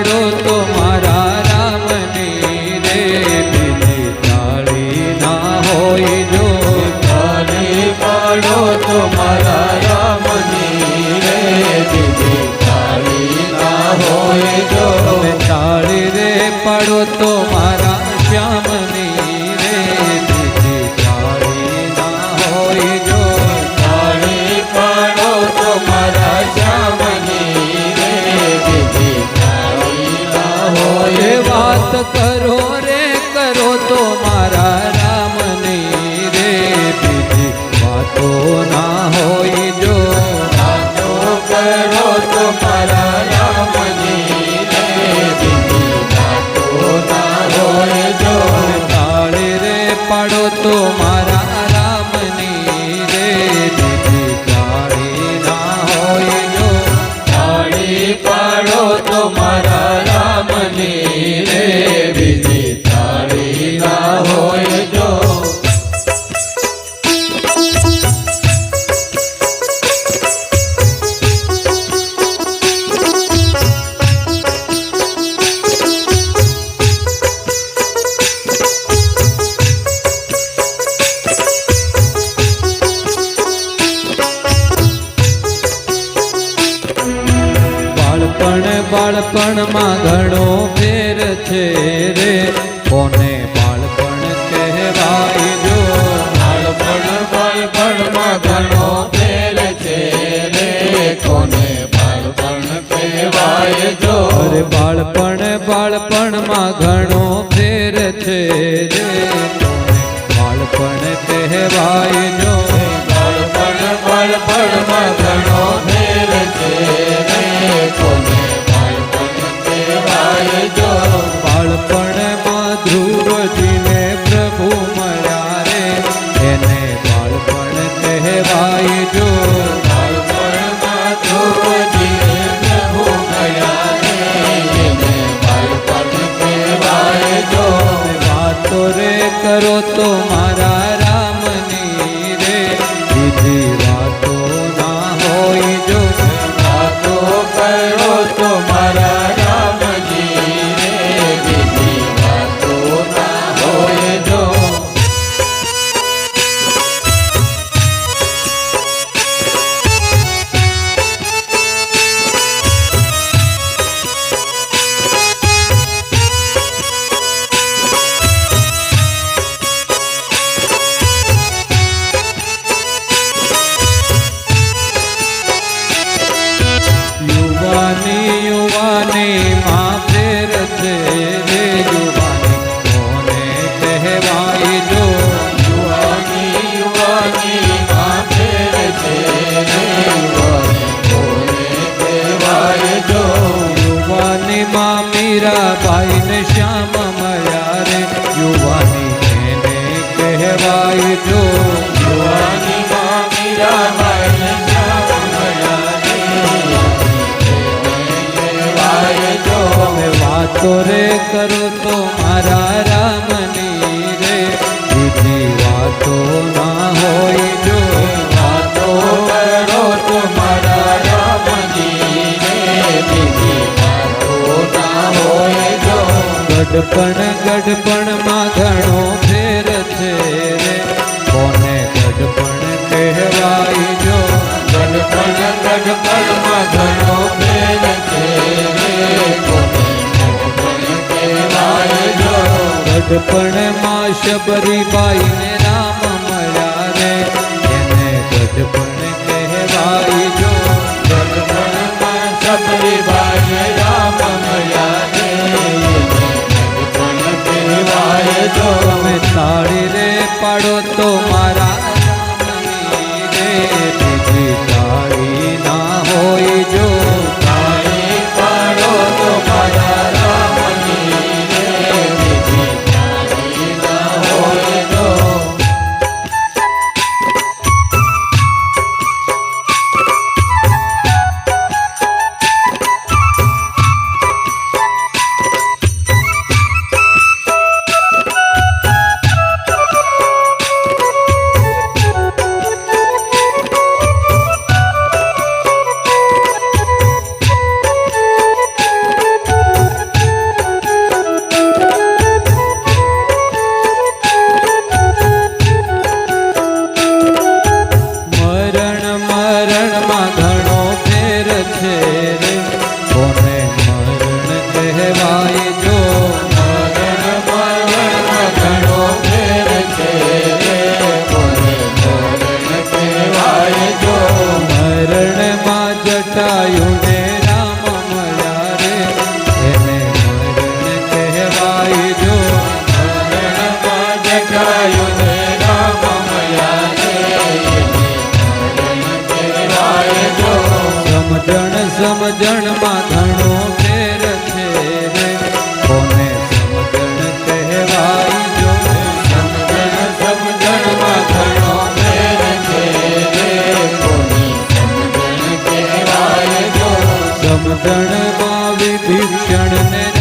પાડો તો મારા રામને રે બીજી તાળી ના હોય જો. તાળી પાડો તો મારા રામને રે બીજી તાળી ના હોય જો. તાળી રે પાડો તો કરો મારામાં ઘણો ફેર છે રે. બાળપણ કહેવાય નો બાળપણ બાળપણ i don't મીરાબાઈ ને શ્યામા માયા રે. યુવાની એને કહેવાય જો. યુવાની માં મીરાબાઈ ને શ્યામા માયા રે કહેવાય જો. વાતો રે કરું તો ગડપણ, ગડપણમાં ઘણો ફેર છે રે. કોને ગડપણ કહેવાય જો? ગડપણ, ગડપણમાં ઘણો ફેર છે રે. કોને ગડપણ કહેવાય જો? ગડપણમાં શબરીબાઈને સમજણમાં ઘણો ફેર છે. કોને સમજણ કહેવાય જો? સમજણ, સમજણમાં ઘણો ફેર છે. કોને સમજણ કહેવાય જો? સમજણમાં વિભીષણ ને